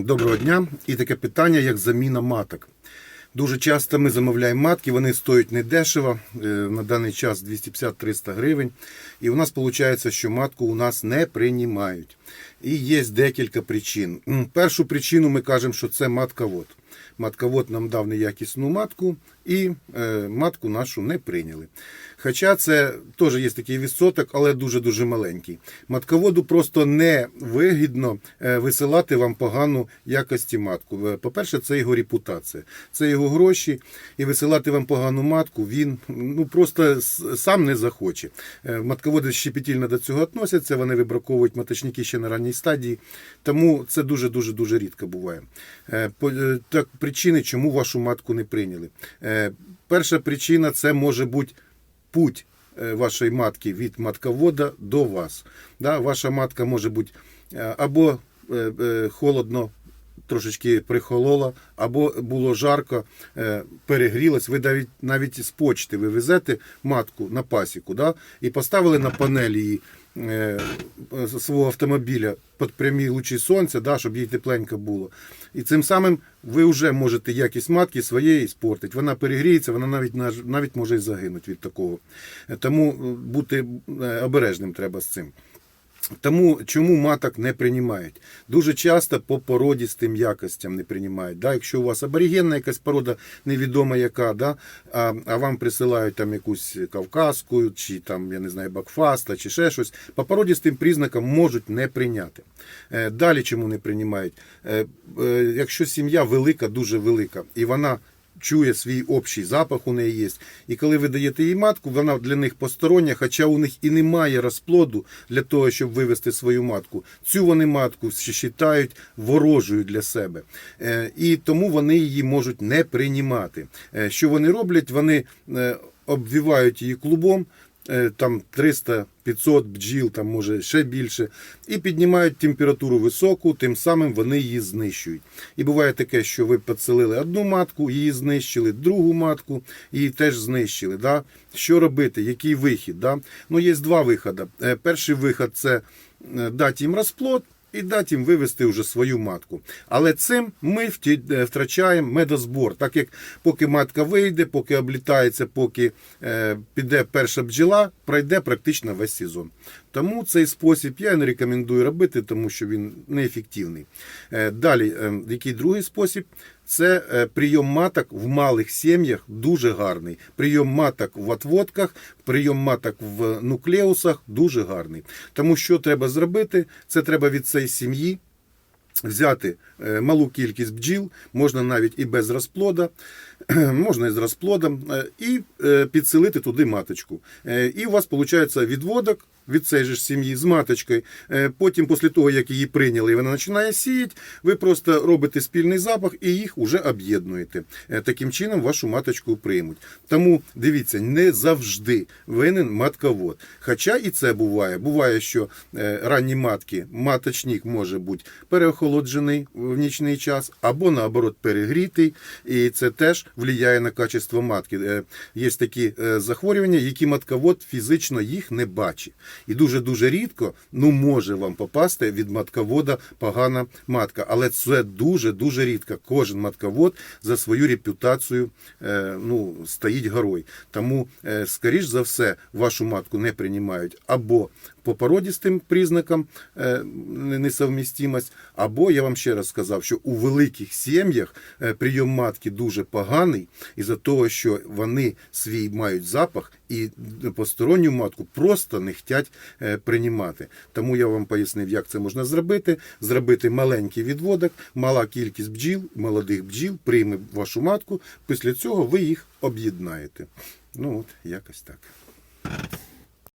Доброго дня. І таке питання, як заміна маток. Дуже часто ми замовляємо матки, вони стоять недешево, е, на даний час 250-300 гривень. І у нас виходить, що матку у нас не приймають. І є декілька причин. Першу причину ми кажемо, що це матковод. Матковод нам дав неякісну матку і е, матку нашу не прийняли. Хоча це теж є такий відсоток, але дуже-дуже маленький. Матководу просто не вигідно е, висилати вам погану якості матку. Е, По-перше, це його репутація, це його гроші, і висилати вам погану матку він ну просто сам не захоче. Матководи щепетільно до цього відносяться, вони вибраковують маточники ще на ранній стадії, тому це дуже-дуже дуже рідко буває. Так, причини, чому вашу матку не прийняли. Е, Перша причина це може бути путь е, вашої матки від матковода до вас. Ваша матка може бути е, або холодно. Трошечки прихолола, або було жарко, перегрілась. Ви навіть навіть з почти ви везете матку на пасіку, да? і поставили на панелі її свого автомобіля під прямі лучі сонця, да, щоб їй тепленько було. І цим самим ви вже можете якість матки своєї спортити. Вона перегріється, вона навіть навіть може і загинути від такого. Е, Тому е, бути е, обережним треба з цим. Тому чому маток не приймають? Дуже часто по породістим якостям не приймають. Да? Якщо у вас аборигенна якась порода, невідома яка, да? а, а вам присилають там якусь кавказську, чи там, я не знаю, бакфаста, чи ще щось, по породістим признакам можуть не прийняти. Е, Далі чому не приймають? Е, е, Якщо сім'я велика, дуже велика, і вона чує свій общий запах у неї є. І коли ви даєте їй матку, вона для них постороння, хоча у них і немає розплоду для того, щоб вивести свою матку. Цю вони матку вважають ворожою для себе. Е, І тому вони її можуть не приймати. Е, Що вони роблять? Вони е, обвівають її клубом. Е, Там 300-500 бджіл, там може ще більше, і піднімають температуру високу, тим самим вони її знищують. І буває таке, що ви підселили одну матку, її знищили, другу матку, її теж знищили. Да? Що робити? Який вихід? Да? Ну, є два виходи. Е, Перший вихід це е, дати їм розплод. І дати їм вивести вже свою матку. Але цим ми е, втрачаємо медозбор, так як поки матка вийде, поки облітається, поки е, піде перша бджіла, пройде практично весь сезон. Тому цей спосіб я не рекомендую робити, тому що він неефективний. Е, Далі, який другий спосіб? Це е, прийом маток в малих сім'ях дуже гарний. Прийом маток в отводках, прийом маток в нуклеусах дуже гарний. Тому що треба зробити? Це треба від цієї сім'ї взяти е, малу кількість бджіл, можна навіть і без розплода, можна і з розплодом, е, і е, підселити туди маточку. Е, І у вас виходить відводок від цієї ж сім'ї з маточкою. Потім, після того, як її прийняли, і вона починає сіяти, ви просто робите спільний запах і їх вже об'єднуєте. Таким чином вашу маточку приймуть. Тому дивіться, не завжди винен матковод. Хоча і це буває. Буває, що ранні матки, маточник може бути переохолоджений в нічний час, або наоборот перегрітий, і це теж впливає на качество матки. Е, Є такі е, захворювання, які матковод фізично їх не бачить. І дуже-дуже рідко ну, може вам попасти від матковода погана матка. Але це дуже-дуже рідко. Кожен матковод за свою репутацію е, ну, стоїть горой. Тому, скоріш за все, вашу матку не приймають або по породістим признакам е, несовмістимость, або я вам ще раз сказав, що у великих сім'ях е, прийом матки дуже поганий із-за того, що вони свій мають запах і посторонню матку просто не хочуть приймати. Тому я вам пояснив, як це можна зробити. Зробити маленький відводок, мала кількість бджіл, молодих бджіл прийме вашу матку. Після цього ви їх об'єднаєте. Ну от, якось так.